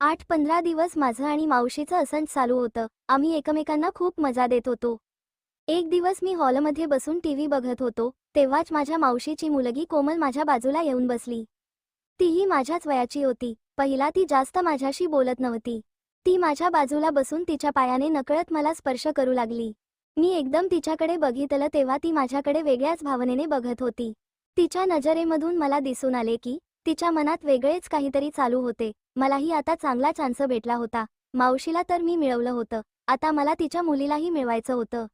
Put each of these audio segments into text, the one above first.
आठ पंधरा दिवस माझं आणि मावशीचं असंच चालू होतं. आम्ही एकमेकांना खूप मजा देत होतो. एक दिवस मी हॉलमध्ये बसून टीव्ही बघत होतो तेव्हाच माझ्या मावशीची मुलगी कोमल माझ्या बाजूला येऊन बसली. तीही माझ्याच वयाची होती. पहिला ती जास्त माझ्याशी बोलत नव्हती. ती माझ्या बाजूला बसून तिच्या पायाने नकळत मला स्पर्श करू लागली. मी एकदम तिच्याकडे बघितलं तेव्हा ती माझ्याकडे वेगळ्याच भावनेने बघत होती. तिच्या नजरेमधून मला दिसून आले की तिच्या मनात वेगळेच काहीतरी चालू होते. मलाही आता चांगला चान्स भेटला होता. मावशीला तर मी मिळवलं होतं. आता मला तिच्या मुलीलाही मिळवायचं होतं.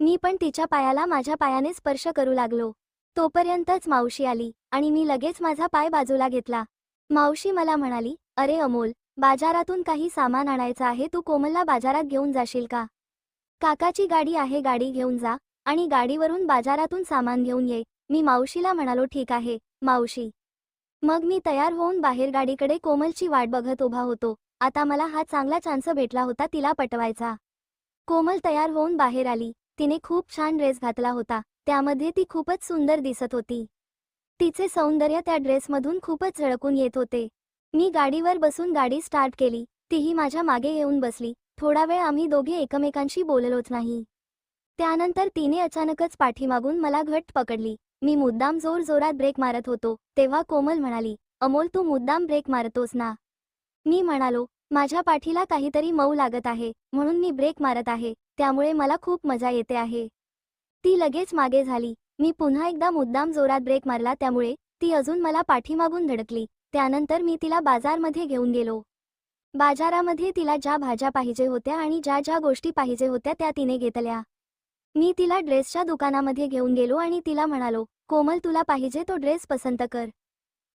मी पण तिच्या पायाला माझ्या पायाने स्पर्श करू लागलो. तोपर्यंतच मावशी आली आणि मी लगेच माझा पाय बाजूला घेतला. मावशी मला म्हणाली अरे अमोल बाजारातून काही सामान आणायचं आहे तू कोमलला बाजारात घेऊन जाशील का? काकाची गाडी आहे गाडी घेऊन जा आणि गाडीवरून बाजारातून सामान घेऊन ये. मी मावशीला म्हणालो ठीक आहे मावशी. मग मी तयार होऊन बाहेर गाडीकडे कोमलची वाट बघत उभा होतो. आता मला हा चांगला चान्स भेटला होता तिला पटवायचा. कोमल तयार होऊन बाहेर आली. तिने खूप छान ड्रेस घातला होता. त्यामध्ये ती खूपच सुंदर दिसत होती. तिचे सौंदर्य त्या ड्रेसमधून खूपच झळकून येत होते. मी गाडीवर बसून गाडी स्टार्ट केली. तीही माझ्या मागे येऊन बसली. थोडा वेळ आम्ही दोघे एकमेकांशी बोललोच नाही. त्यानंतर तिने अचानकच पाठीमागून मला घट पकडली. मी मुद्दाम जोर जोरात ब्रेक मारत होतो तेव्हा कोमल म्हणाली अमोल तू मुद्दाम ब्रेक मारतोस ना? मी म्हणालो माझ्या पाठीला काहीतरी मऊ लागत आहे म्हणून मी ब्रेक मारत आहे त्यामुळे मला खूप मजा येते आहे. ती लगेच मागे झाली. मी पुन्हा एकदा मुद्दाम जोरात ब्रेक मारला त्यामुळे ती अजून मला पाठीमागून धडकली. त्यानंतर मी तिला बाजारमध्ये घेऊन गेलो. बाजारामध्ये तिला ज्या भाज्या पाहिजे होत्या आणि ज्या ज्या गोष्टी पाहिजे होत्या त्या तिने घेतल्या. मी तिला ड्रेसच्या दुकानामध्ये घेऊन गेलो आणि तिला म्हणालो कोमल तुला पाहिजे तो ड्रेस पसंत कर.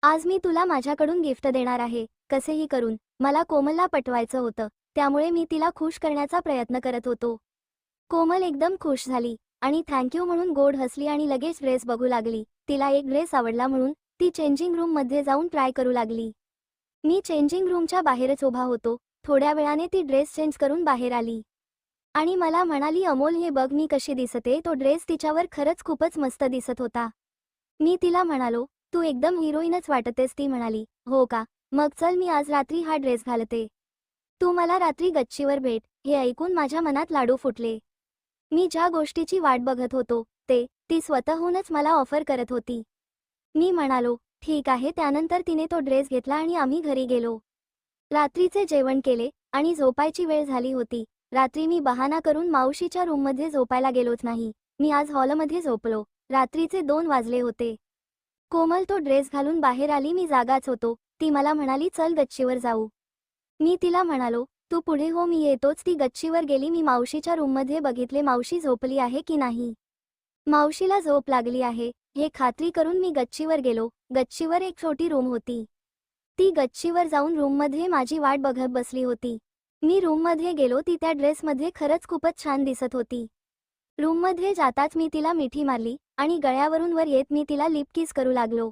आज मी तुला माझ्याकडून गिफ्ट देणार आहे. कसेही करून मला कोमलला पटवायचं होतं त्यामुळे मी तिला खुश करण्याचा प्रयत्न करत होतो. कोमल एकदम खुश झाली आणि थँक्यू म्हणून गोड हसली आणि लगेच ड्रेस बघू लागली. तिला एक ड्रेस आवडला म्हणून ती चेंजिंग रूममध्ये जाऊन ट्राय करू लागली. मी चेंजिंग रूमच्या बाहेरच उभा होतो. थोड्या वेळाने ती ड्रेस चेंज करून बाहेर आली. आणि मला म्हणाली अमोल हे बघ मी कशी दिसते. तो ड्रेस तिच्यावर खरंच खूपच मस्त दिसत होता. मी तिला म्हणालो तू एकदम हिरोईनच वाटतेस ती म्हणाली. हो का? मग चल मी आज रात्री हा ड्रेस घालते. तू मला रात्री गच्चीवर भेट. हे ऐकून माझ्या मनात लाडू फुटले. मी ज्या गोष्टीची वाट बघत होतो ते ती स्वतःहूनच मला ऑफर करत होती. मी म्हणालो ठीक आहे. त्यानंतर तिने तो ड्रेस घेतला आणि आम्ही घरी गेलो. रात्रीचे जेवण केले आणि झोपायची वेळ झाली होती. रात्री मी बहाना करून मावशीच्या रूममध्ये झोपायला गेलोच नाही. मी आज हॉलमध्ये झोपलो. रात्रीचे दोन वाजले होते. कोमल तो ड्रेस घालून बाहेर आली मी जागाच होतो. ती मला म्हणाली चल गच्चीवर जाऊ. मी तिला म्हणालो तू पुढे हो मी येतोच. ती गच्चीवर गेली मी मावशीच्या रूममध्ये बघितले मावशी झोपली आहे की नाही? मावशीला झोप लागली आहे. हे खात्री करून मी गच्चीवर गेलो. गच्चीवर एक छोटी रूम होती. ती गच्चीवर जाऊन रूममध्ये माझी वाट बघत बसली होती. मी रूममध्ये गेलो ती त्या ड्रेसमध्ये खरंच खूपच छान दिसत होती. रूममध्ये जाताच मी तिला मिठी मारली आणि गळ्यावरून वर येत मी तिला लिपकीस करू लागलो.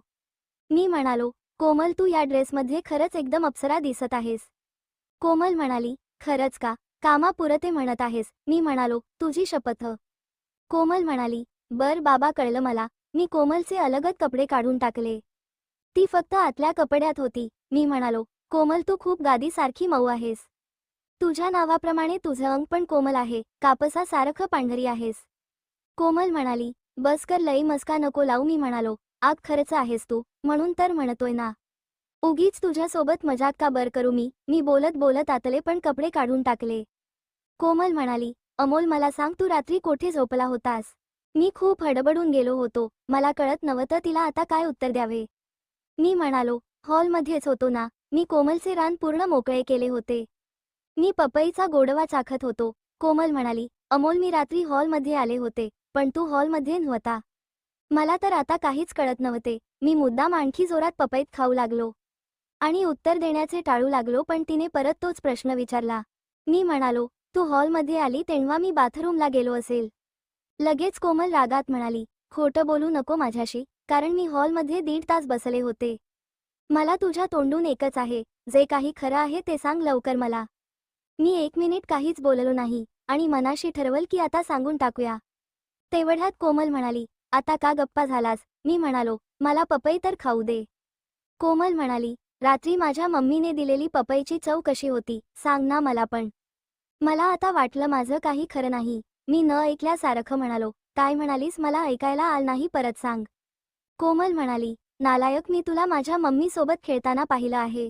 मी म्हणालो कोमल तू या ड्रेसमध्ये खरंच एकदम अप्सरा दिसत आहेस. कोमल म्हणाली खरंच का? कामा पुरते म्हणत आहेस. मी म्हणालो तुझी शपथ. कोमल म्हणाली बर बाबा कळलं मला. मी कोमलचे अलगत कपडे काढून टाकले. ती फक्त आतल्या कपड्यात होती. मी म्हणालो कोमल तू खूप गादीसारखी मऊ आहेस. तुझ्या नावाप्रमाणे तुझं अंग पण कोमल आहे. कापसा सारखं पांढरी आहेस. कोमल म्हणाली बस कर लई मस्का नको लावू मी म्हणालो. आग खरंच आहेस तू म्हणून तर म्हणतोय ना. उगीच तुझ्यासोबत मजाक का बर करू मी? मी बोलत बोलत आतले पण कपडे काढून टाकले. कोमल म्हणाली अमोल मला सांग तू रात्री कोठे झोपला होतास? मी खूप हडबडून गेलो होतो. मला कळत नव्हतं तिला आता काय उत्तर द्यावे. मी म्हणालो हॉलमध्येच होतो ना. मी कोमलचे रान पूर्ण मोकळे केले होते. मी पपईचा गोडवा चाखत होतो. कोमल म्हणाली अमोल मी रात्री हॉलमध्ये आले होते पण तू हॉलमध्ये नव्हता. मला तर आता काहीच कळत नव्हते. मी मुद्दाम आणखी जोरात पपईत खाऊ लागलो. आणि उत्तर देण्याचे टाळू लागलो पण तिने परत तोच प्रश्न विचारला. मी म्हणालो तू हॉलमध्ये आली तेव्हा मी बाथरूमला गेलो असेल. लगेच कोमल रागात म्हणाली खोटं बोलू नको माझ्याशी कारण मी हॉलमध्ये दीड तास बसले होते. मला तुझ्या तोंडून एकच आहे जे काही खरं आहे ते सांग लवकर मला. मी एक मिनिट काहीच बोललो नाही आणि मनाशी ठरवल की आता सांगून टाकूया. तेवढ्यात कोमल म्हणाली आता का गप्पा झालास? मी म्हणालो मला पपई तर खाऊ दे. कोमल म्हणाली रात्री माझ्या मम्मीने दिलेली पपईची चव कशी होती सांग ना मला पण. मला आता वाटलं माझं काही खरं नाही. मी न ऐकल्यासारखं म्हणालो काय म्हणालीस मला ऐकायला आल नाही परत सांग. कोमल म्हणाली नालायक मी तुला माझ्या मम्मीसोबत खेळताना पाहिलं आहे.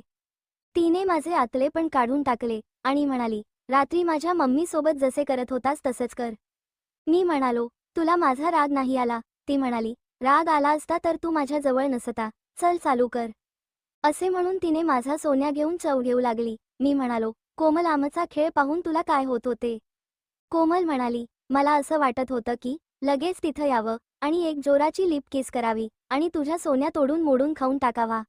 तिने माझे आतले पण काढून टाकले आणि म्हणाली रात्री माझ्या मम्मी सोबत जसे करत होतास तसेच कर. मी म्हणालो तुला माझा राग नाही आला? ती म्हणाली राग आला असता तर तू माझ्या जवळ नसता चल चालू कर. असे म्हणून तिने माझा सोन्या घेऊन चव घेऊ लागली. मी म्हणालो कोमल आमचा खेळ पाहून तुला काय होत होते? कोमल म्हणाली मला असं वाटत होतं की लगेच तिथं यावं आणि एक जोराची लिप किस करावी आणि तुझ्या सोन्या तोडून मोडून खाऊन टाकावा.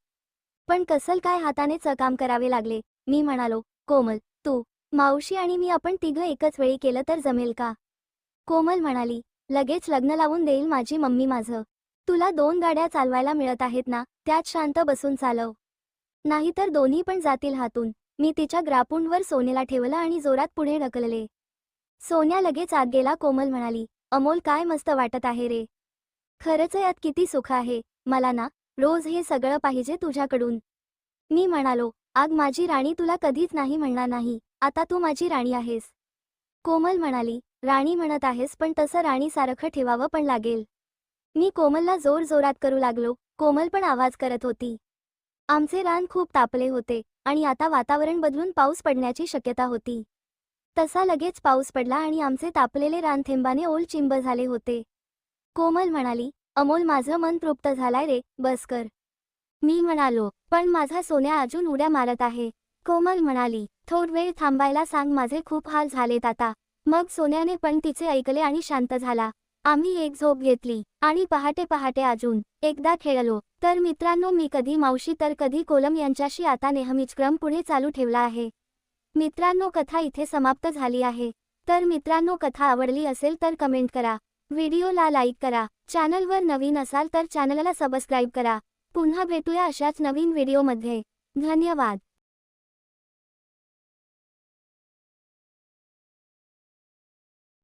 पण कसल काय हाताने काम करावे लागले? मी म्हणालो कोमल तू मावशी आणि मी आपण तिघं एकच वेळी केलं तर जमेल का? कोमल म्हणाली लगेच लग्न लावून देईल माझी मम्मी माझं. तुला दोन गाड्या चालवायला मिळत आहेत ना त्यात शांत बसून चालव. नाहीतर दोन्ही पण जातील हातून. मी तिच्या ग्रापुंडवर सोनेला ठेवलं आणि जोरात पुढे ढकलले. सोन्या लगेच आत गेला कोमल म्हणाली अमोल काय मस्त वाटत आहे रे. खरंच यात किती सुख आहे मला ना रोज हे सगळं पाहिजे तुझ्याकडून. मी म्हणालो आग माझी राणी तुला कधीच नाही म्हणणार नाही. आता तू माझी राणी आहेस. कोमल म्हणाली राणी म्हणत आहेस पण तसं राणीसारखं ठेवावं पण लागेल. मी कोमलला जोर जोरात करू लागलो. कोमल पण आवाज करत होती. आमचे रान खूप तापले होते आणि आता वातावरण बदलून पाऊस पडण्याची शक्यता होती. तसा लगेच पाऊस पडला आणि आमचे तापलेले रान थेंबाने ओल चिंब झाले होते. कोमल म्हणाली अमोल माझं मन तृप्त झालाय रे बस कर. मी म्हणालो पण माझा सोन्या अजून उड्या मारत आहे. कोमल म्हणाली थोड वेळ थांबायला सांग माझे खूप हाल झालेत आता. मग सोन्याने पण तिचे ऐकले आणि शांत झाला. आम्ही एक झोप घेतली आणि पहाटे पहाटे अजून एकदा खेळलो. तर मित्रांनो मी कधी मावशी तर कधी कोलम यांच्याशी आता नेहमीच क्रम पुढे चालू ठेवला आहे. मित्रांनो कथा इथे समाप्त झाली आहे. तर मित्रांनो कथा आवडली असेल तर कमेंट करा. व्हिडिओला लाईक करा. चॅनलवर नवीन असाल तर चॅनलला सबस्क्राईब करा. पुन्हा भेटूया अशाच नवीन व्हिडिओमध्ये. धन्यवाद.